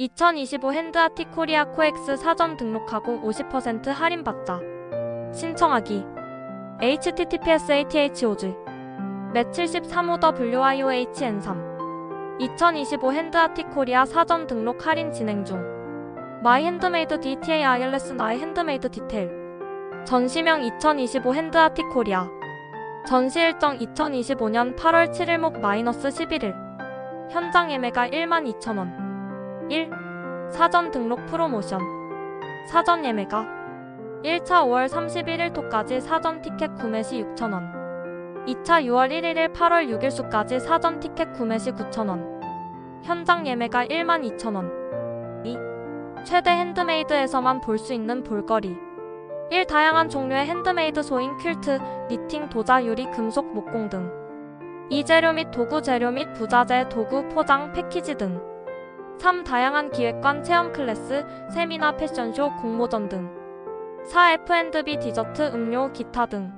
2025 핸드아티 코리아 코엑스 사전 등록하고 50% 할인받자. 신청하기. https athog 맷 73호WIOHN3 2025 핸드아티 코리아 사전 등록 할인 진행 중. 마이 핸드메이드 DTA ILS 나의 핸드메이드 디테일. 전시명 2025 핸드아티 코리아. 전시 일정 2025년 8월 7일 목 마이너스 11일. 현장 예매가 12,000원. 1. 사전 등록 프로모션. 사전 예매가 1차 5월 31일 토까지 사전 티켓 구매 시 6,000원. 2차 6월 1일 8월 6일 수까지 사전 티켓 구매 시 9,000원. 현장 예매가 12,000원. 2. 최대 핸드메이드에서만 볼 수 있는 볼거리. 1. 다양한 종류의 핸드메이드 소인 퀼트, 니팅, 도자, 유리, 금속, 목공 등. 2. 재료 및 도구 재료 및 부자재, 도구, 포장, 패키지 등. 3. 다양한 기획관 체험 클래스, 세미나 패션쇼, 공모전 등. 4. F&B 디저트, 음료, 기타 등.